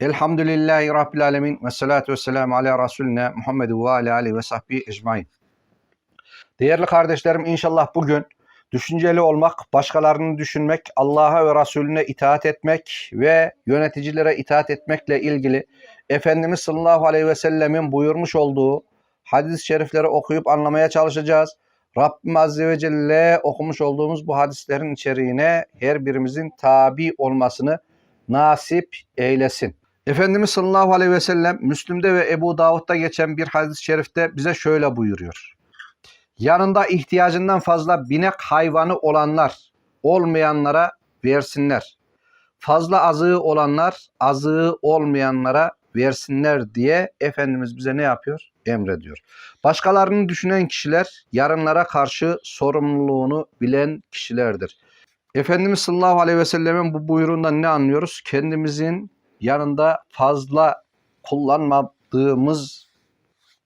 Elhamdülillahi Rabbil Alemin ve salatu ve selamu ala Resulina Muhammed ve ala alihi ve sahbihi ecmain. Değerli kardeşlerim inşallah bugün düşünceli olmak, başkalarını düşünmek, Allah'a ve Resulüne itaat etmek ve yöneticilere itaat etmekle ilgili Efendimiz sallallahu aleyhi ve sellemin buyurmuş olduğu hadis-i şerifleri okuyup anlamaya çalışacağız. Rabbim Azze ve Celle okumuş olduğumuz bu hadislerin içeriğine her birimizin tabi olmasını nasip eylesin. Efendimiz sallallahu aleyhi ve sellem Müslüm'de ve Ebu Davud'da geçen bir hadis-i şerifte bize şöyle buyuruyor. Yanında ihtiyacından fazla binek hayvanı olanlar olmayanlara versinler. Fazla azığı olanlar azığı olmayanlara versinler diye Efendimiz bize ne yapıyor? Emrediyor. Başkalarını düşünen kişiler yarınlara karşı sorumluluğunu bilen kişilerdir. Efendimiz sallallahu aleyhi ve sellemin bu buyruğundan ne anlıyoruz? Kendimizin yanında fazla kullanmadığımız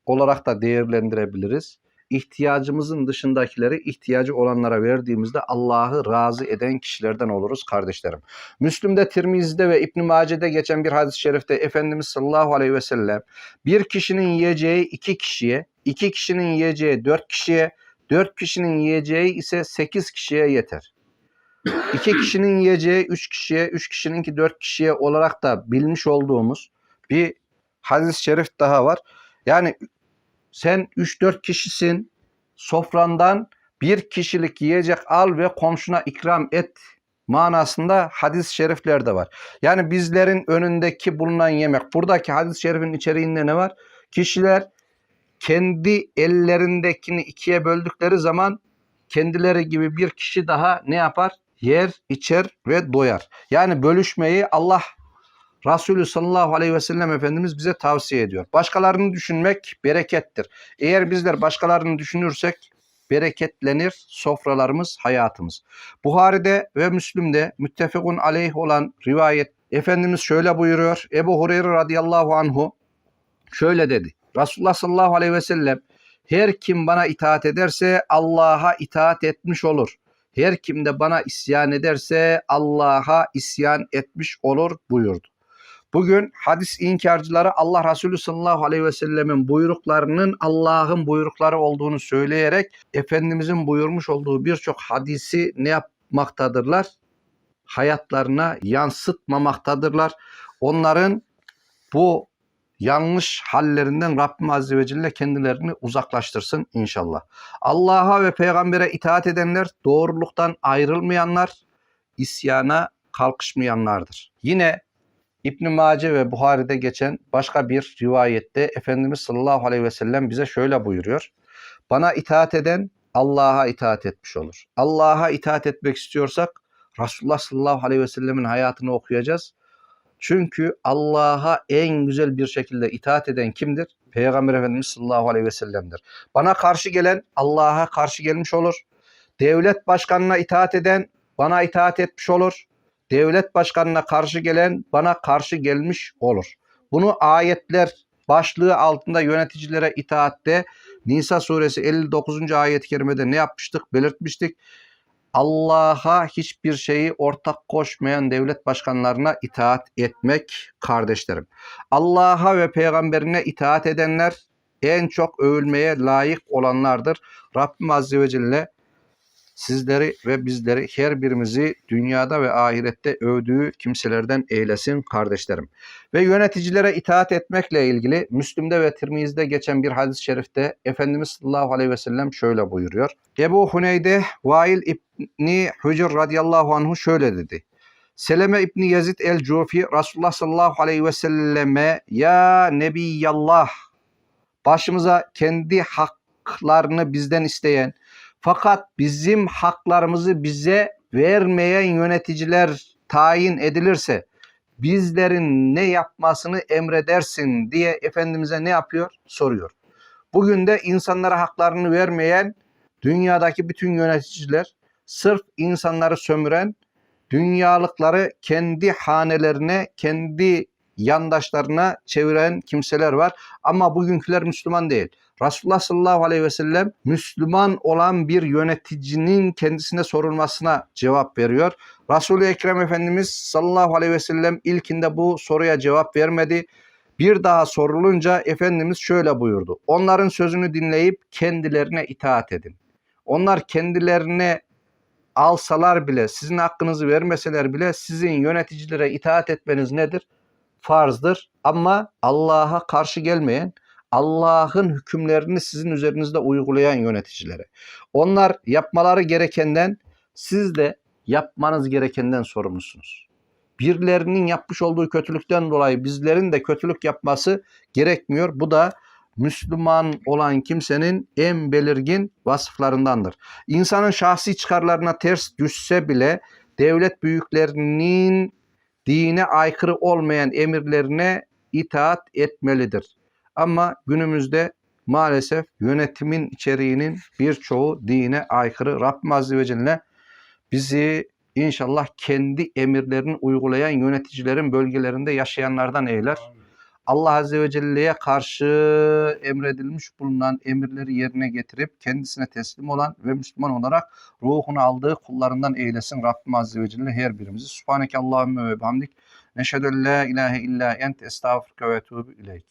olarak da değerlendirebiliriz. İhtiyacımızın dışındakileri ihtiyacı olanlara verdiğimizde Allah'ı razı eden kişilerden oluruz kardeşlerim. Müslüm'de, Tirmizi'de ve İbn Mace'de geçen bir hadis-i şerifte Efendimiz sallallahu aleyhi ve sellem bir kişinin yiyeceği iki kişiye, iki kişinin yiyeceği dört kişiye, dört kişinin yiyeceği ise sekiz kişiye yeter. İki kişinin yiyeceği üç kişiye, üç kişininki dört kişiye olarak da bilmiş olduğumuz bir hadis-i şerif daha var. Yani sen 3-4 kişisin sofrandan bir kişilik yiyecek al ve komşuna ikram et manasında hadis-i şerifler var. Yani bizlerin önündeki bulunan yemek. Buradaki hadis-i şerifin içeriğinde ne var? Kişiler kendi ellerindekini ikiye böldükleri zaman kendileri gibi bir kişi daha ne yapar? Yer, içer ve doyar. Yani bölüşmeyi Allah Resulü sallallahu aleyhi ve sellem Efendimiz bize tavsiye ediyor. Başkalarını düşünmek berekettir. Eğer bizler başkalarını düşünürsek bereketlenir sofralarımız, hayatımız. Buhari'de ve Müslim'de müttefekun aleyh olan rivayet Efendimiz şöyle buyuruyor. Ebu Hureyre radıyallahu anhu şöyle dedi. Resulullah sallallahu aleyhi ve sellem her kim bana itaat ederse Allah'a itaat etmiş olur. Her kim de bana isyan ederse Allah'a isyan etmiş olur buyurdu. Bugün hadis inkarcıları Allah Resulü sallallahu aleyhi ve sellemin buyruklarının Allah'ın buyrukları olduğunu söyleyerek Efendimizin buyurmuş olduğu birçok hadisi ne yapmaktadırlar? Hayatlarına yansıtmamaktadırlar. Onların bu yanlış hallerinden Rabbim Azze ve Celle kendilerini uzaklaştırsın inşallah. Allah'a ve peygambere itaat edenler, doğruluktan ayrılmayanlar, isyana kalkışmayanlardır. Yine İbn Mace ve Buhari'de geçen başka bir rivayette Efendimiz sallallahu aleyhi ve sellem bize şöyle buyuruyor. Bana itaat eden Allah'a itaat etmiş olur. Allah'a itaat etmek istiyorsak Resulullah sallallahu aleyhi ve sellemin hayatını okuyacağız. Çünkü Allah'a en güzel bir şekilde itaat eden kimdir? Peygamber Efendimiz sallallahu aleyhi ve sellem'dir. Bana karşı gelen Allah'a karşı gelmiş olur. Devlet başkanına itaat eden bana itaat etmiş olur devlet başkanına karşı gelen bana karşı gelmiş olur. Bunu ayetler başlığı altında yöneticilere itaatte Nisa suresi 59. ayet-i kerimede ne yapmıştık? Belirtmiştik. Allah'a hiçbir şeyi ortak koşmayan devlet başkanlarına itaat etmek kardeşlerim. Allah'a ve peygamberine itaat edenler en çok övülmeye layık olanlardır. Rabbim Azze ve Celle sizleri ve bizleri her birimizi dünyada ve ahirette övdüğü kimselerden eylesin kardeşlerim. Ve yöneticilere itaat etmekle ilgili Müslüm'de ve Tirmiz'de geçen bir hadis-i şerifte Efendimiz sallallahu aleyhi ve sellem şöyle buyuruyor. Ebu Huneyde Vail İbni Hücr radıyallahu anhu şöyle dedi. Seleme İbni Yazid el-Cufi Resulullah sallallahu aleyhi ve selleme ya Nebiyallah başımıza kendi haklarını bizden isteyen fakat bizim haklarımızı bize vermeyen yöneticiler tayin edilirse bizlerin ne yapmasını emredersin diye Efendimiz'e ne yapıyor? Soruyor. Bugün de insanlara haklarını vermeyen dünyadaki bütün yöneticiler sırf insanları sömüren dünyalıkları kendi hanelerine, kendi yandaşlarına çeviren kimseler var. Ama bugünküler Müslüman değil. Resulullah sallallahu aleyhi ve sellem Müslüman olan bir yöneticinin kendisine sorulmasına cevap veriyor. Resul-i Ekrem Efendimiz sallallahu aleyhi ve sellem ilkinde bu soruya cevap vermedi. Bir daha sorulunca Efendimiz şöyle buyurdu. Onların sözünü dinleyip kendilerine itaat edin. Onlar kendilerine alsalar bile, sizin hakkınızı vermeseler bile sizin yöneticilere itaat etmeniz nedir? Farzdır. Ama Allah'a karşı gelmeyen, Allah'ın hükümlerini sizin üzerinizde uygulayan yöneticilere. Onlar yapmaları gerekenden, siz de yapmanız gerekenden sorumlusunuz. Birilerinin yapmış olduğu kötülükten dolayı bizlerin de kötülük yapması gerekmiyor. Bu da Müslüman olan kimsenin en belirgin vasıflarındandır. İnsanın şahsi çıkarlarına ters düşse bile devlet büyüklerinin dine aykırı olmayan emirlerine itaat etmelidir. Ama günümüzde maalesef yönetimin içeriğinin birçoğu dine aykırı. Rabbim Azze ve Celle bizi inşallah kendi emirlerini uygulayan yöneticilerin bölgelerinde yaşayanlardan eyler. Allah Azze ve Celle'ye karşı emredilmiş bulunan emirleri yerine getirip kendisine teslim olan ve Müslüman olarak ruhunu aldığı kullarından eylesin Rabbim Azze ve Celle her birimizi. Subhaneke Allahümme ve bihamdik. Neşhedü en la ilahe illa ent estağfurke ve etûbü ileyk.